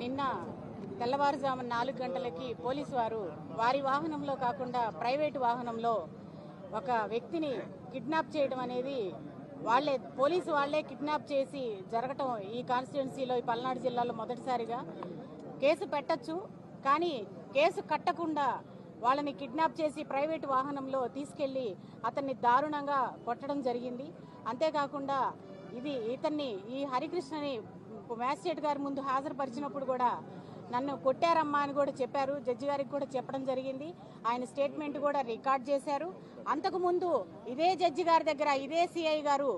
నిన్న తెల్లవారుజామున నాలుగు గంటలకి పోలీసు వారు వారి వాహనంలో కాకుండా ప్రైవేటు వాహనంలో ఒక వ్యక్తిని కిడ్నాప్ చేయడం అనేది వాళ్ళే పోలీసు వాళ్ళే కిడ్నాప్ చేసి జరగటం ఈ కాన్స్టిట్యున్సీలో ఈ పల్నాడు జిల్లాలో మొదటిసారిగా. కేసు పెట్టచ్చు కానీ కేసు కట్టకుండా వాళ్ళని కిడ్నాప్ చేసి ప్రైవేట్ వాహనంలో తీసుకెళ్ళి అతన్ని దారుణంగా కొట్టడం జరిగింది. అంతేకాకుండా ఇది ఇతన్ని ఈ హరికృష్ణని మ్యాజిస్ట్రేట్ గారి ముందు హాజరుపరిచినప్పుడు కూడా నన్ను కొట్టారమ్మా అని కూడా చెప్పారు. జడ్జి గారికి కూడా చెప్పడం జరిగింది. ఆయన స్టేట్మెంట్ కూడా రికార్డ్ చేశారు. అంతకుముందు ఇదే జడ్జి గారి దగ్గర ఇదే సిఐ గారు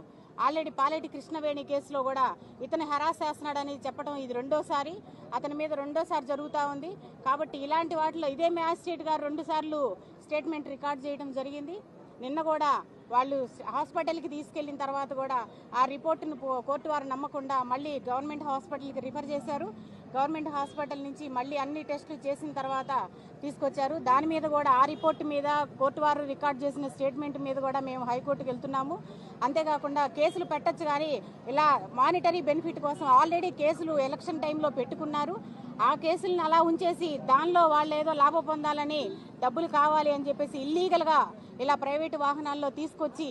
ఆల్రెడీ పాలెటి కృష్ణవేణి కేసులో కూడా ఇతను హెరాస్ చేస్తున్నాడని చెప్పడం ఇది రెండోసారి. అతని మీద రెండోసారి జరుగుతూ ఉంది. కాబట్టి ఇలాంటి వాటిలో ఇదే మ్యాజిస్ట్రేట్ గారు రెండుసార్లు స్టేట్మెంట్ రికార్డ్ చేయడం జరిగింది. నిన్న కూడా వాళ్ళు హాస్పిటల్కి తీసుకెళ్ళిన తర్వాత కూడా ఆ రిపోర్టును పో- కోర్టు వారు నమ్మకుండా మళ్ళీ గవర్నమెంట్ హాస్పిటల్కి రిఫర్ చేశారు. గవర్నమెంట్ హాస్పిటల్ నుంచి మళ్ళీ అన్ని టెస్టులు చేసిన తర్వాత తీసుకొచ్చారు. దాని మీద కూడా ఆ రిపోర్టు మీద కోర్టు వారు రికార్డ్ చేసిన స్టేట్మెంట్ మీద కూడా మేము హైకోర్టుకి వెళ్తున్నాము. అంతేకాకుండా కేసులు పెట్టచ్చు కానీ ఇలా మానిటరీ బెనిఫిట్ కోసం ఆల్రెడీ కేసులు ఎలక్షన్ టైంలో పెట్టుకున్నారు. ఆ కేసులను అలా ఉంచేసి దానిలో వాళ్ళు ఏదో లాభం పొందాలని డబ్బులు కావాలి అని చెప్పేసి ఇల్లీగల్గా ఇలా ప్రైవేటు వాహనాల్లో తీసుకొచ్చి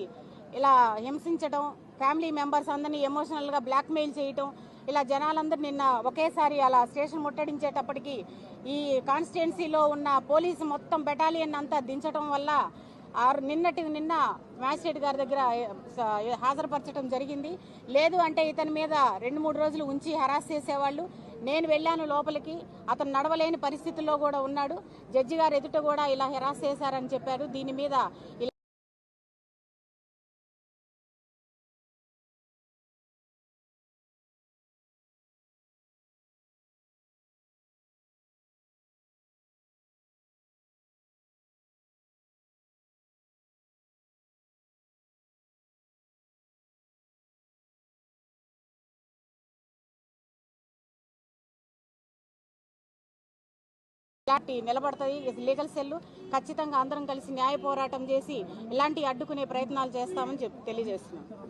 ఇలా హింసించడం ఫ్యామిలీ మెంబర్స్ అందరినీ ఎమోషనల్గా బ్లాక్మెయిల్ చేయటం ఇలా జనాలందరూ నిన్న ఒకేసారి అలా స్టేషన్ ముట్టడించేటప్పటికి ఈ కాన్స్టిట్యున్సీలో ఉన్న పోలీసు మొత్తం బెటాలియన్ అంతా దించడం వల్ల ఆరు నిన్నటి నిన్న మ్యాజిస్ట్రేట్ గారి దగ్గర హాజరుపరచడం జరిగింది. లేదు అంటే ఇతని మీద రెండు మూడు రోజులు ఉంచి హరాస్ చేసేవాళ్ళు. నేను వెళ్ళాను లోపలికి. అతను నడవలేని పరిస్థితుల్లో కూడా ఉన్నాడు. జడ్జి గారు ఎదుట కూడా ఇలా హెరాస్ చేశారని చెప్పారు. దీని మీద ఇలాంటి నిలబడుతుంది లీగల్ సెల్ ఖచ్చితంగా అందరం కలిసి న్యాయ పోరాటం చేసి ఇలాంటి అడ్డుకునే ప్రయత్నాలు చేస్తామని చెప్పి తెలియజేస్తున్నాం.